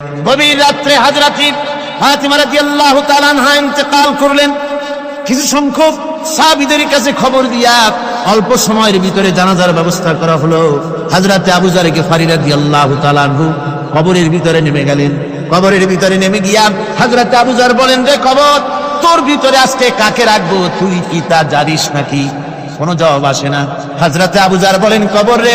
গভীর রাত্রে হাজরাতি ফাতিমা রাদিয়াল্লাহু তাআলা আনহা ইন্তেকাল করলেন। কিছু সংখ্যক কাছে খবর দিয়া অল্প সময়ের ভিতরে জানাজার ব্যবস্থা করা হলো। হাজরাতে আবু জার গেফারি রাদিয়াল্লাহু তাআলা আনহু কবরের ভিতরে নেমে গেলেন। কবরের ভিতরে নেমে গিয়া হাজরাতে আবু জার বলেন, রে কবর, তোর ভিতরে আজকে কাকে রাখব? তুই কি তা জানিস নাকি? কোনো জবাব আসে না। হাজরাতে আবুজার বলেন, কবর রে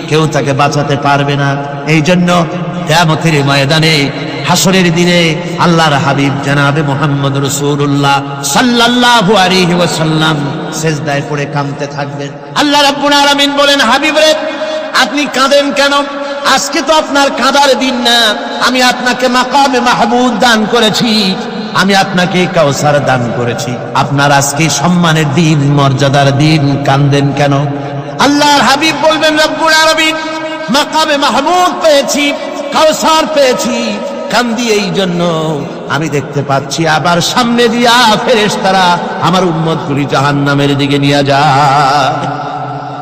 কেউ তাকে বাঁচাতে পারবে না। এই জন্য কেয়ামতির ময়দানে হাসরের দিনে আল্লাহর হাবিব জানাবে মোহাম্মদ রসুল্লাহ সাল্লাল্লাহু আলাইহি ওয়াসাল্লাম পড়ে কাঁদতে থাকবেন। আল্লাহ রাব্বুল আলামিন বলেন, হাবিব রে, আপনি কাঁদেন কেন? আজকে তো আপনার কাঁদার দিন না। আমি আপনাকে মাকামে মাহমুদ দান করেছি। আমি আপনাকে কাউসার দান করেছি। আপনার আজকে সম্মানের দিন, মর্যাদার দিন কান্দেন কেন? আল্লাহর হাবিব বলবেন, রব্বুল আলামিন, মাকামে মাহমুদ পেয়েছি কাউসার পেয়েছি, কান্দি এই জন্য। আমি দেখতে পাচ্ছি আবার সামনে দিয়া ফেরেশতারা আমার উম্মত গুলি জাহান্নামের দিকে নিয়ে যায়।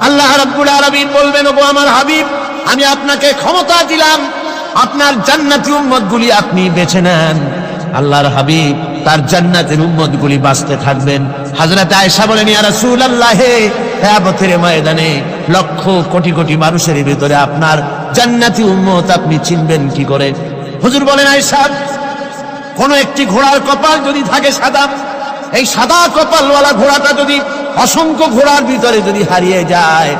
আল্লাহ রব্বুল আলামিন বলবেন, ওগো আমার হাবিব, আমি আপনাকে ক্ষমতা দিলাম। আপনার জান্নাতি উম্মতগুলি আপনি বেছে নেন। আল্লাহর হাবিব তার জান্নাতের উম্মতগুলি বাঁচতে থাকবেন। হযরত আয়েশা বলেন, ইয়া রাসূলুল্লাহ, হে কিয়ামতের ময়দানে লক্ষ কোটি কোটি মানুষের ভিতরে আপনার জান্নাতি উম্মত আপনি চিনবেন কি করে? হুজুর বলেন, আয়েশা, কোন একটি ঘোড়ার কপাল যদি থাকে সাদা, এই সাদা কপালওয়ালা ঘোড়াটা যদি অসংখ্য ঘোড়ার ভিতরে যদি হারিয়ে যায়,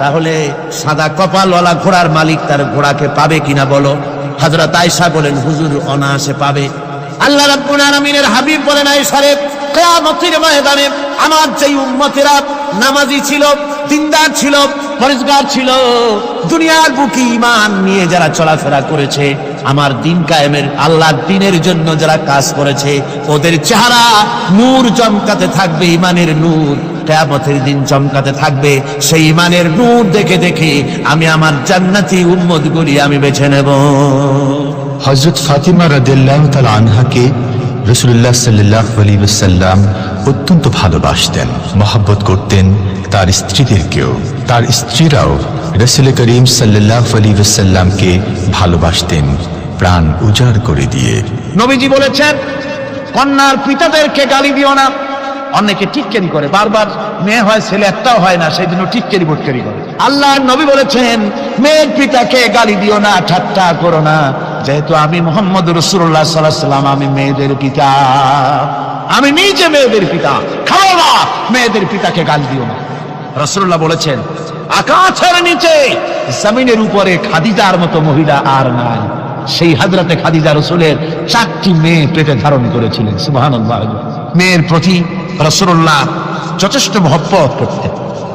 তাহলে সাদা কপালওয়ালা ঘোড়ার মালিক তার ঘোড়াকে পাবে কিনা বলো? হযরত আয়েশা বলেন, হুজুর অনায়াসে পাবে। আল্লাহ রাব্বুল আলামিনের হাবিব বলেন আয়েশা রে কিয়ামতের ময়দানে আমার যেই উম্মতেরা নামাজি ছিল, দিনদার ছিল, পরিষ্কার ছিল, দুনিয়ার বুকে ইমান নিয়ে যারা চলাফেরা করেছে, আমার দিন কায়েমের, আল্লাহর দিনের জন্য যারা কাজ করেছে, ওদের চেহারা নূর চমকাতে থাকবে ইমানের নূর। কেয়ামতের দিন চমকাতে থাকবে, সেই ইমানের নূর দেখে দেখে আমি আমার জান্নাতি উম্মত গুলি আমি বেছে নেব। হজরত ফাতিমা রাদিল্লাহ আনহাকে রসুল্লাহ সাল্লাহ আলী সাল্লাম অত্যন্ত ভালোবাসতেন, মহাব্বত করতেন তার স্ত্রীদেরকেও। তার স্ত্রীরাও রসুল করিম সাল্লাহ আলী সাল্লামকে ভালোবাসতেন, প্রাণ উজাড় করে দিয়ে। নবীজি বলেছেন, কন্যার পিতাদেরকে গালি দিও না। অনেকে টিটকারি করে। বারবার মেয়ে হয়, ছেলে একটাও হয় না সেই জন্য টিটকারি বটকারি করে। আল্লাহ নবী বলেছেন, মেয়ের পিতাকে গালি দিও না, ঠাট্টা করো না। যেহেতু আমি মোহাম্মদ রসুল্লাহ সাল্লাহ সাল্লাম আমি মেয়েদের পিতা। আমি নিজে মেয়েদের পিতা। খাও না মেয়েদের পিতাকে গালি দিও না রসুল্লাহ বলেছেন, আকাশের নিচে, জমিনের উপরে খাদিজার মতো মহিলা আর নাই। সেই হাজরাতে খাদিজা রসুলের চারটি মেয়ে পেটে ধারণ করেছিলেন সুবাহান মেয়ের প্রতি রসুল্লাহ যথেষ্ট মহব্বত করতেন।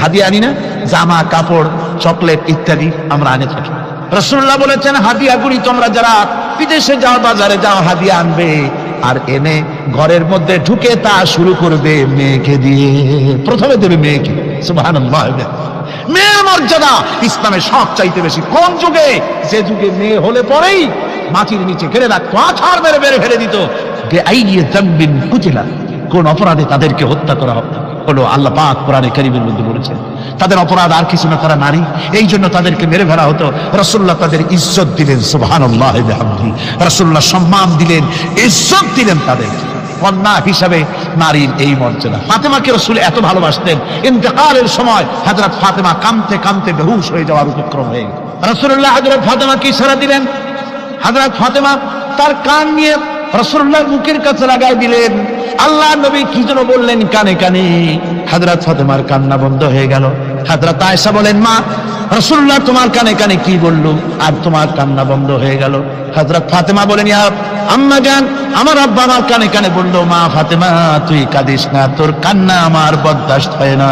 হাদিয়া আনি না? জামা, কাপড়, চকলেট ইত্যাদি আমরা আনে থাকি। রসুল্লাহ বলেছেন হাদিয়াগুলি তোমরা যারা বিদেশে যাও, বাজারে যাও, হাদিয়া আনবে। আর এনে ঘরের মধ্যে ঢুকে তা শুরু করবে মেয়েকে দিয়ে। প্রথমে দেবে মেয়েকে। সুবহানাল্লাহ। মেয়ের মর্যাদা ইসলামের সব চাইতে বেশি। কোন যুগে? যে যুগে মেয়ে হলে পরেই মাটির নিচে ঘেরে রাখতো আছাড় মেরে মেরে ফেলে দিত। বেআইনিয়ে জাম্বিন কুচিলা কোন অপরাধে তাদেরকে হত্যা করা হবে হলো আল্লাহ পাক কোরআনে কারিমের মধ্যে বলেছেন, তাদের অপরাধ আর কিছু না তারা নারী এই জন্য তাদেরকে মেরে ফেলা হতো। রসুল্লাহ তাদের ইজ্জত দিলেন, সুবহানাল্লাহ রসুল্লাহ সম্মান দিলেন, ইজ্জত দিলেন তাদের। কন্যা হিসাবে নারীর এই মর্যাদা। ফাতেমাকে রসুল এত ভালোবাসতেন, ইন্তেকালের সময় হাজরত ফাতেমা কামতে কামতে বেহুশ হয়ে যাওয়ার উপক্রম হয়ে গেল। রসুল্লাহ হাজরত ফাতেমাকে ইশারা দিলেন হাজরত ফাতেমা তার কান নিয়ে রসুল্লাহ মুখের কাছে লাগাই দিলেন। আল্লাহ নবী কি যেন বললেন কানে কানে। হাজরত ফাতেমার কান্না বন্ধ হয়ে গেল। হাজরত আয়েশা বলেন, মা রসুল্লাহ তোমার কানে কানে কি বলল? আর তোমার কান্না বন্ধ হয়ে গেল। হাজরত ফাতেমা বলেন, ইয়া আম্মা জান, আমার আব্বা আমার কানে কানে বলল, মা ফাতেমা, তুই কাঁদিস না, তোর কান্না আমার বরদাস্ত হয় না।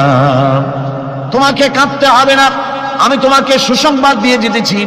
তোমাকে কাঁদতে হবে না। আমি তোমাকে সুসংবাদ দিয়ে যেতেছি।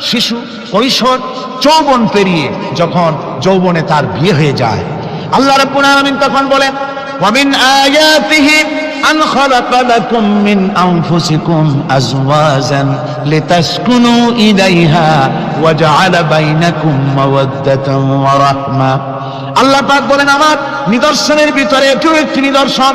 শিশু কৈশোর যৌবন পেরিয়ে যখন যৌবনে তার বিয়ে হয়ে যায়। আল্লাহ রাব্বুল আলামিন তখন বলেন আয়াতিহি আল্লাহ পাক বলেন, আমার নিদর্শনের ভিতরে এটিও একটি নিদর্শন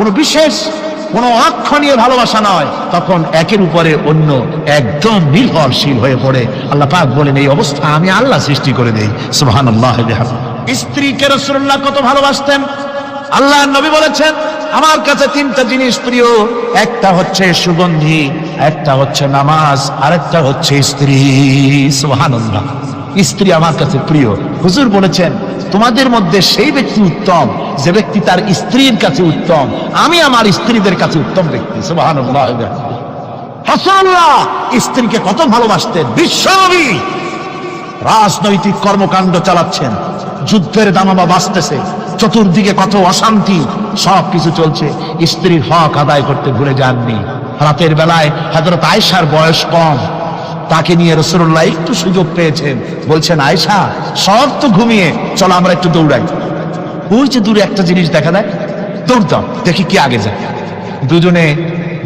কোনো বিশেষ, কোনো অক্ষণীয় ভালোবাসা নয়, তখন একের উপরে অন্য একদম নির্ভরশীল হয়ে পড়ে। আল্লাহ পাক বলেন, এই অবস্থা আমি আল্লাহ সৃষ্টি করে দেই। সুহান আল্লাহ স্ত্রীকে রসুল্লাহ কত ভালোবাসতেন? আল্লাহ নবী বলেছেন, আমার কাছে তিনটা জিনিস প্রিয়। একটা হচ্ছে সুগন্ধি, একটা হচ্ছে নামাজ, আরেকটা হচ্ছে স্ত্রী। সুবহানাল্লাহ। স্ত্রী আমার কাছে প্রিয়। হুজুর বলেছেন, তোমাদের মধ্যে সেই ব্যক্তি উত্তম যে ব্যক্তি তার স্ত্রীর কাছে উত্তম, আমি আমার স্ত্রীদের কাছে উত্তম ব্যক্তি স্ত্রীকে কত ভালোবাসতেন বিশ্বনবী রাজনৈতিক কর্মকাণ্ড চালাচ্ছেন, যুদ্ধের দামামা বাঁচতেছে, চতুর্দিকে কত অশান্তি সব কিছু চলছে। স্ত্রীর হক আদায় করতে ভুলে যাননি। রাতের বেলায় হজরত আয়সার বয়স কম। তাকে নিয়ে রসুল্লাহ একটু সুযোগ পেয়েছেন। বলছেন আয়সা সব তো ঘুমিয়ে, চলো আমরা একটু দৌড়াই। ওই যে দূরে একটা জিনিস দেখা দেয় দৌড়তাম দেখি কি আগে যায়। দুজনে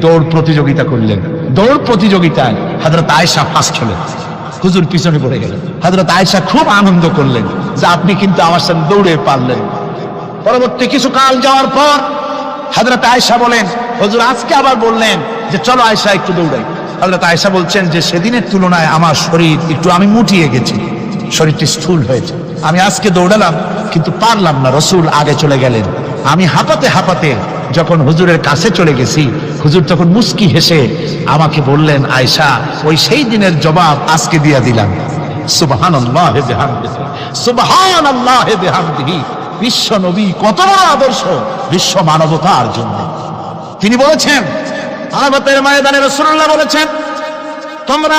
দৌড় প্রতিযোগিতা করলেন। দৌড় প্রতিযোগিতায় হজরত আয়সা ফার্স্ট হলেন। হুজুর পিছনে পড়ে গেলেন। হজরত আয়সা খুব আনন্দ করলেন যে আপনি কিন্তু আমার সাথে দৌড়ে পারলেন। পরবর্তী কিছু কাল যাওয়ার পর হজরত আয়সা বলেন, হুজুর, আজকে আবার বললেন যে চলো আয়সা একটু দৌড়াই। হজরত আয়সা বলছেন যে, সেদিনের তুলনায় আমার শরীর, একটু আমি মুটিয়ে গেছি। শরীরটি স্থূল হয়েছে। আমি আজকে দৌড়ালাম, কিন্তু পারলাম না, রসুল আগে চলে গেলেন। আমি হাঁপাতে হাঁপাতে যখন হুজুরের কাছে চলে গেছি, হুজুর তখন মুস্কি হেসে আমাকে বললেন আয়সা ওই সেই দিনের জবাব আজকে দিয়া দিলাম। সুবহান আল্লাহ সুবহান আল্লাহ বিশ্ব নবী কত আদর্শ, বিশ্ব মানবতার জন্য। তিনি বলেছেন আরাফাতের ময়দানে রসুল্লাহ বলেছেন, তোমরা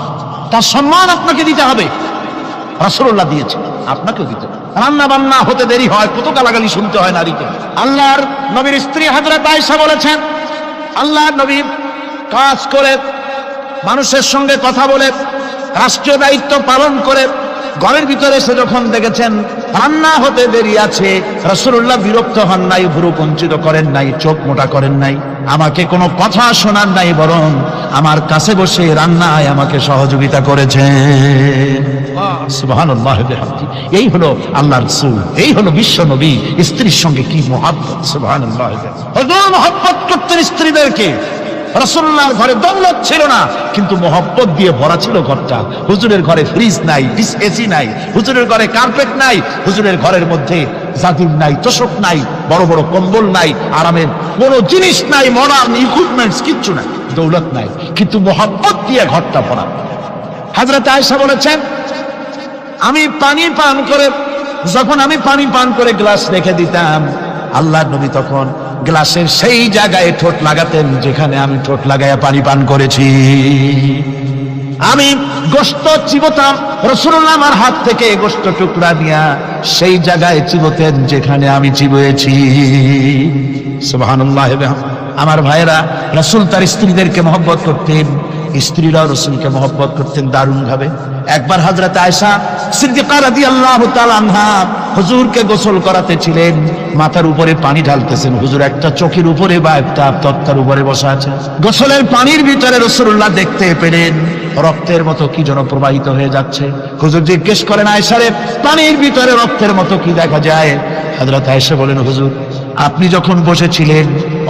তার সম্মান আপনাকে দিতে হবে রাসুল্লাহ দিয়েছে আপনাকেও দিতে। রান্না বান্না হতে দেরি হয় কত গালাগালি শুনতে হয় নারীকে আল্লাহর নবীর স্ত্রী হাজরত তাইসা বলেছেন, আল্লাহর নবী কাজ করে, মানুষের সঙ্গে কথা বলে, রাষ্ট্রীয় দায়িত্ব পালন করে ঘরের ভিতরে এসে যখন দেখেছেন রান্না হতে দেরি আছে রসুল্লাহ বিরক্ত হন নাই, ভুরু কঞ্চিত করেন নাই, চোখ মোটা করেন নাই, আমাকে কোনো কথা শোনার নাই, বরং আমার কাছে বসে রান্নায় আমাকে সহযোগিতা করেছে। এই হলো আল্লাহর রসূল, এই হলো বিশ্ব নবী, স্ত্রীর সঙ্গে কি মহাব্বত? হজুর মহাব্বত করতেন স্ত্রীদেরকে রসুল্লাহর ঘরে দৌলত ছিল না, কিন্তু মোহব্বত দিয়ে ভরা ছিল ঘরটা। হুজুরের ঘরে ফ্রিজ নাই ডিস এসি নাই, হুজুরের ঘরে কার্পেট নাই, হুজুরের ঘরের মধ্যে জাতির নাই, তোষক নাই, বড় বড় কম্বল নাই, আরামের কোনো জিনিস নাই মডার্ন ইকুইপমেন্টস কিচ্ছু নাই, দৌলত নাই, কিন্তু মোহব্বত দিয়ে ঘরটা ভরা। হাজরত আয়েশা বলেছেন, আমি পানি পান করে, যখন আমি পানি পান করে গ্লাস রেখে দিতাম আল্লাহ নবী তখন গ্লাসের সেই জায়গায় ঠোঁট লাগাতেন যেখানে আমি ঠোঁট লাগাইয়া পানি পান করেছি। আমি গোস্ত চিবতাম, রসুল্লাহ আমার হাত থেকে গোস্ত টুকরা দিয়া সেই জায়গায় চিবতেন যেখানে আমি চিবয়েছি। আমার ভাইয়েরা, রসুল তার স্ত্রীদেরকে মহব্বত করতেন, স্ত্রীরাও রসুলকে মহব্বত করতেন দারুণ ভাবে একবার হাজরত আয়সা আনহা হুজুরকে গোসল করাতে ছিলেন। মাথার উপরে পানি ঢালতেছেন। হুজুর একটা চোখের উপরে বা একটা তক্তার উপরে বসা আছে গোসলের পানির ভিতরে রসুল্লাহ দেখতে পেলেন, রক্তের মতো কি যেন প্রবাহিত হয়ে যাচ্ছে। হুজুর জিজ্ঞেস করেন আয়সারে পানির ভিতরে রক্তের মতো কি দেখা যায়? হাজরত আয়সা বলেন, হুজুর, আপনি যখন বসেছিলেন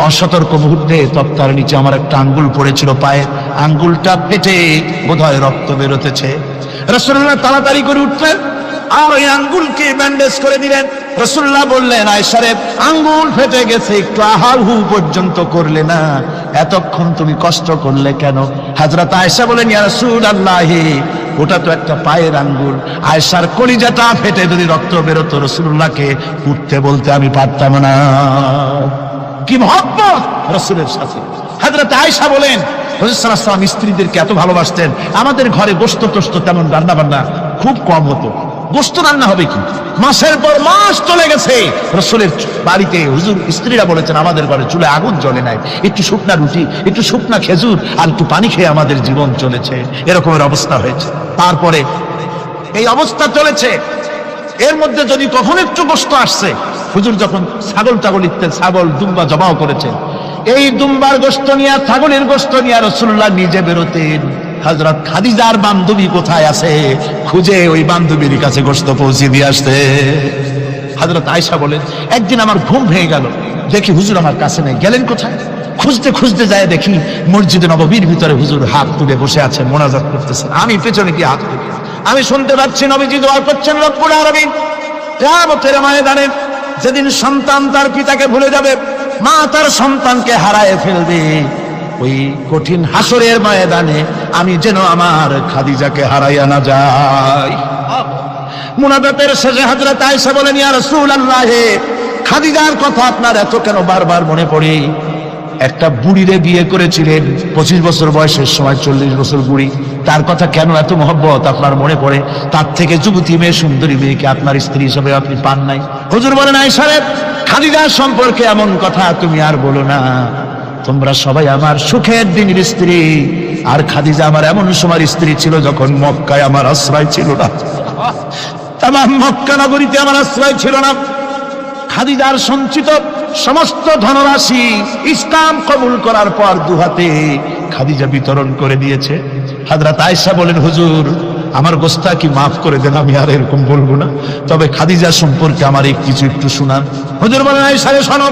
অসতর্ক মুহূর্তে তক্তার নিচে আমার একটা আঙ্গুল পড়েছিল পায়ে আঙ্গুলটা ফেটে বোধহয় রক্ত বেরোতেছে। রসুল্লাহ তাড়াতাড়ি করে উঠলেন আর ওই আঙ্গুলকে ব্যান্ডেজ করে দিলেন। রসুল্লাহ বললেন আয়সারে আঙ্গুল ফেটে গেছে, একটু আহার হু পর্যন্ত করলে না। এতক্ষণ তুমি কষ্ট করলে কেন? হাজরত আয়সা বলেন ইয়া রসুল আল্লাহে ওটা তো একটা পায়ের আঙ্গুল। আয়সার কলিজাটা ফেটে যদি রক্ত বেরোতো রসুল্লাহকে উঠতে বলতে আমি পারতাম না। কি মহব্বত? রসুলের সাথে। হাজরত আয়সা বলেন হজরতাম স্ত্রীদেরকে এত ভালোবাসতেন, আমাদের ঘরে গোস্ত টোস্ত তেমন রান্না বান্না খুব কম হতো। গোস্ত রান্না হবে কি? মাসের পর মাস চলে গেছে। রসুলের বাড়িতে হুজুর স্ত্রীরা বলেছেন, আমাদের ঘরে চুলে আগুন জ্বলে নাই। একটু শুকনা রুটি, একটু শুকনা খেজুর আর একটু পানি খেয়ে আমাদের জীবন চলেছে। এরকমের অবস্থা হয়েছে। তারপরে এই অবস্থা চলেছে। এর মধ্যে যদি কখন একটু গোস্ত আসছে হুজুর যখন ছাগল টাগল ইত্যাদি, ছাগল দুম্বা জমাও করেছেন এই দুম্বার গোস্ত নিয়ে, ছাগলের গোস্ত নিয়ে রসুল্লাহ নিজে বেরোতেন। হজরত খাদিজার বান্ধবী কোথায় আছে? খুঁজে ওই বান্ধবীর কাছে গোস্ত পৌঁছে দিয়ে আসতে। হজরত আয়সা বলেন, একদিন আমার ঘুম ভেঙে গেল। দেখি হুজুর আমার কাছে নেই। গেলেন কোথায়? খুঁজতে খুঁজতে যায় দেখি মসজিদে নববীর ভিতরে হুজুর হাত তুলে বসে আছেন মোনাজাত করতেছেন আমি পেছনে কি হাত তুলি। আমি শুনতে পাচ্ছি নবীজি দোয়া করছেন রব্বুল আলামিন। কিয়ামতের ময়দানে যেদিন সন্তান তার পিতাকে ভুলে যাবে, মা তার সন্তানকে হারায় ফেলবে। ওই কঠিন হাসরের ময়দানে আমি যেন আমার খাদিজাকে হারাইয়া না যাই। মুনাদাতের শেষে হাজরা তাই সে বলেন, ইয়া রাসূলুল্লাহ, খাদিজার কথা আপনার এত কেন বারবার মনে পড়ে? একটা বুড়িরে বিয়ে করেছিলেন, পঁচিশ বছর বয়সের সময় চল্লিশ বছর বুড়ি। তার কথা কেন এত মহব্বত আপনার মনে পড়ে? তার থেকে যুবতী মেয়ে, সুন্দরী মেয়েকে আপনার স্ত্রী হিসেবে আপনি পান নাই। হুজুর বলেন আই সাহেব, খাদিজার সম্পর্কে এমন কথা তুমি আর বলো না। তোমরা সবাই আমার সুখের দিনের স্ত্রী। আর খাদিজা আমার এমন সময় স্ত্রী ছিল যখন মক্কায় আমার আশ্রয় ছিল না। তাম মক্কা নগরীতে আমার আশ্রয় ছিল না। খাদিজার সঞ্চিত সমস্ত ধনরাশি ইসলাম কবুল করার পর দুহাতে খাদিজা বিতরণ করে দিয়েছে। হাজরাত আয়সা বলেন, হুজুর, আমার গোস্তা কি মাফ করে দেন? আমি আর এরকম বলব না। তবে খাদিজা সম্পর্কে আমার এই কিছু একটু শোনান। হুজুর বলেন আয়সা শোনো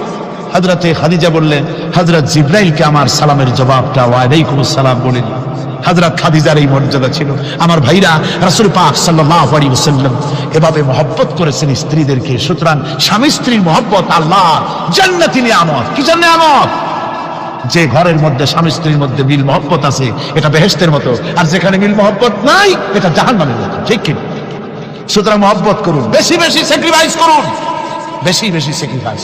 হজরতে খাদিজা বললেন হজরত জিব্রাইলকে আমার সালামের জবাবটা ওয়ালাইকুম সালাম বলে দিন হজরত খাদিজার এই মর্যাদা ছিল। আমার ভাইরা রাসুল পাক ওয়াসাল্লাম এভাবে মহব্বত করেছেন স্ত্রীদেরকে। সুতরাং স্বামী স্ত্রীর মহব্বত আল্লাহ জান্নাতি নিয়ামত। কি নিয়ামত? যে ঘরের মধ্যে স্বামী স্ত্রীর মধ্যে মিল মহব্বত আছে, এটা বেহেস্তের মতো। আর যেখানে মিল মহব্বত নাই, এটা জাহান্নামের মতো। ঠিক কি? সুতরাং মহব্বত করুন। বেশি বেশি স্যাক্রিফাইস করুন। বেশি বেশি স্যাক্রিফাইস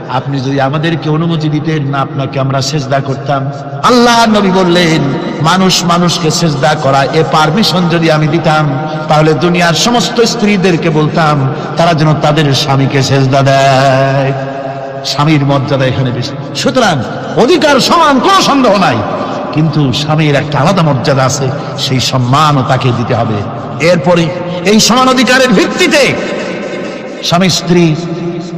আপনি যদি আমাদেরকে অনুমতি দিতেন না আপনাকে আমরা সেজদা করতাম। আল্লাহ নবী বললেন, মানুষ মানুষকে সেজদা করা, এ পারমিশন যদি আমি দিতাম, তাহলে দুনিয়ার সমস্ত স্ত্রীদেরকে বলতাম, তারা যেন তাদের স্বামীকে সেজদা দেয়। স্বামীর মর্যাদা এখানে বেশি। সুতরাং অধিকার সমান, কোনো সন্দেহ নাই। কিন্তু স্বামীর একটা আলাদা মর্যাদা আছে, সেই সম্মানও তাকে দিতে হবে। এরপরে এই সমান অধিকারের ভিত্তিতে স্বামী স্ত্রী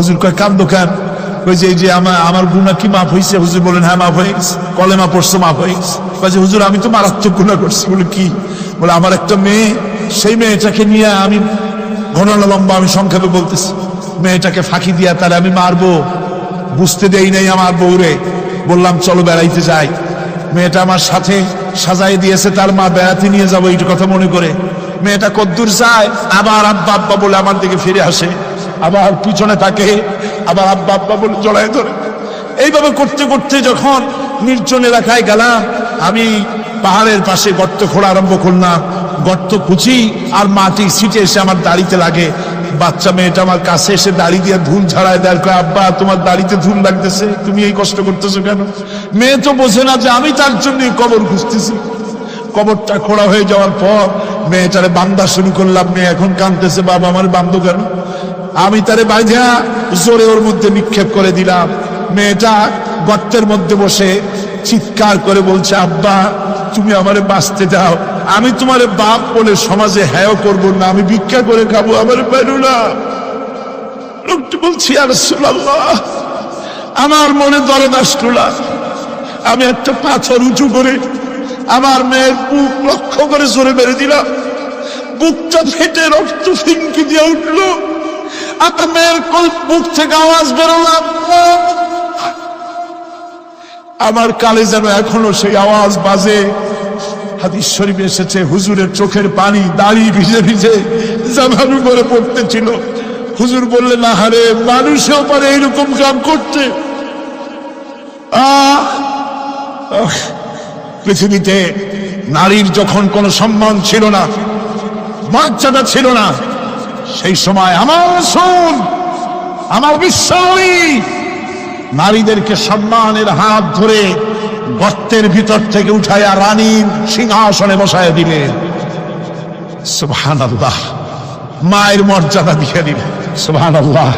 হুজুর কয় কান্দো কেন ওই যে, এই যে আমার আমার গুণা কি মাফ হয়েছে হুজুর বলেন হ্যাঁ মাফ হয়ে গেছে। কলেমা পড়ছে, মাফ হয়ে গেছে। কয় যে, হুজুর, আমি তো মারাত্মক গুণা করছি। বলে, কি? বলে, আমার একটা মেয়ে, সেই মেয়েটাকে নিয়ে আমি ঘটনা লম্বা আমি সংক্ষেপে বলতেছি। মেয়েটাকে ফাঁকি দিয়া তাহলে আমি মারবো। বুঝতে দেই নাই আমার বউরে। বললাম, চলো বেড়াইতে যাই। মেয়েটা আমার সাথে সাজাই দিয়েছে, তার মা বেড়াতে নিয়ে যাব এইটা কথা মনে করে। মেয়েটা কদ্দূর যায়, আবার আব্বা আব্বা বলে আমার দিকে ফিরে আসে। আবার পিছনে থাকে আবার আব্বা আব্বা বলে জড়ায় ধরে। এইভাবে করতে করতে যখন নির্জন এলাকায় গেলাম, আমি পাহাড়ের পাশে গর্ত খোঁড়া আরম্ভ করলাম। গর্ত খুঁজি আর মাটি সিটে এসে আমার দাড়িতে লাগে। বাচ্চা মেয়েটা আমার কাছে এসে দাড়ি দিয়ে ধুল ছাড়ায় দেয় আব্বা, তোমার দাড়িতে ধুল লাগতেছে, তুমি এই কষ্ট করতেছো কেন? মেয়ে তো বোঝে না যে আমি তার জন্য কবর খুঁজতেছি। কবরটা খোড়া হয়ে যাওয়ার পর মেয়েটারে বান্দা শুরু করলাম। মেয়ে এখন কাঁদতেছে, বাবা, আমার বান্ধ কেন? আমি তারে বাঁধা জোরে ওর মধ্যে নিক্ষেপ করে দিলাম। মেয়েটা গর্তের মধ্যে বসে চিৎকার করে বলছে, আব্বা, তুমি আমারে বাঁচতে দাও। আমি তোমার বাপ বলে সমাজে হ্যায় করব না, আমি ভিক্ষা করে খাব আমার বেরো না লোকটি বলছি আর আমার মনে দরদ আসলো আমি একটা পাথর উঁচু করে আমার মেয়ের বুক লক্ষ্য করে জোরে মেরে দিলাম। বুকটা ফেটে রক্ত ফিঙ্কি দিয়ে উঠল। আপনার মেয়ের কল- থেকে আওয়াজ বেরোলাম আমার কালে যেন এখনও সেই আওয়াজ বাজে। হাদিস শরীফে এসেছে, হুজুরের চোখের পানি দাড়ি ভিজে ভিজে জামার উপরে পড়তেছিল। হুজুর বললে, না হারে মানুষেও পারে এইরকম কাম করতে পৃথিবীতে নারীর যখন কোনো সম্মান ছিল না মর্যাদা ছিল না সেই সময় আমার শুন আমার বিশ্বাসী, নারীদেরকে সম্মানের হাত ধরে গর্তের ভিতর থেকে উঠাইয়া রানীর সিংহাসনে বসায় দিলেন সুবহান আল্লাহ মায়ের মর্যাদা দিয়ে দিলেন সুবহান আল্লাহ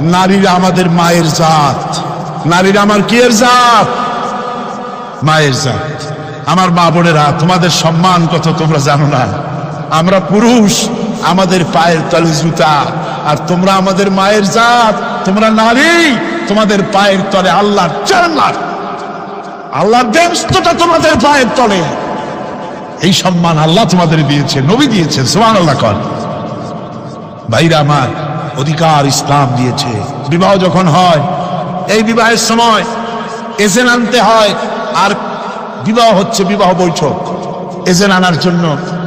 নারীরা আমাদের মায়ের জাত। নারীরা আমার কিয়ের জাত? মায়ের জাত। আমার মা বোনেরা, তোমাদের সম্মান কত তোমরা জানো না। আমরা পুরুষ। আমাদের পায়ের তলে জুতা আর তোমরা আমাদের মায়ের জাত, তোমরা নারী, তোমাদের পায়ের তলে আল্লাহর জান্নাত। আল্লাহর ব্যস্ততা তোমাদের পায়ের তলে। এই সম্মান আল্লাহ তোমাদের দিয়েছে, নবী দিয়েছে সুমান আল্লাহ কর। ভাইরা আমার, অধিকার ইসলাম দিয়েছে। বিবাহ যখন হয়, এই বিবাহের সময় এজেন আনতে হয়, আর বিবাহ হচ্ছে বিবাহ বৈঠক। এজেন আনার জন্য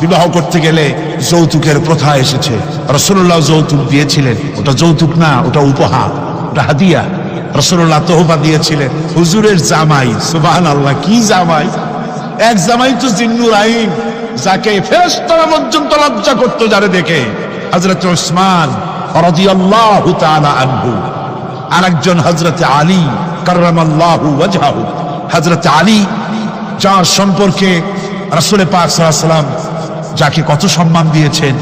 বিবাহ করতে গেলে যৌতুকের প্রথা এসেছে। রসুল্লাহ যৌতুক দিয়েছিলেন। ওটা যৌতুক না, ওটা উপহার। ওটা হাদিয়া। রসুল্লাহ তোহবা দিয়েছিলেন। হুজুরের জামাই সুবাহান আল্লাহ কি জামাই? এক জামাই তো জিন্নুর আইন। যাকে ফেরেশতারা পর্যন্ত লজ্জা করতো যারে দেখে। হযরত ওসমান আনহু। আরেকজন হযরত আলী কাররামাল্লাহু ওয়াজহাহু। হযরত আলী, যার সম্পর্কে রাসূল পাক সাল্লাম যাকে কত সম্মান দিয়েছেন।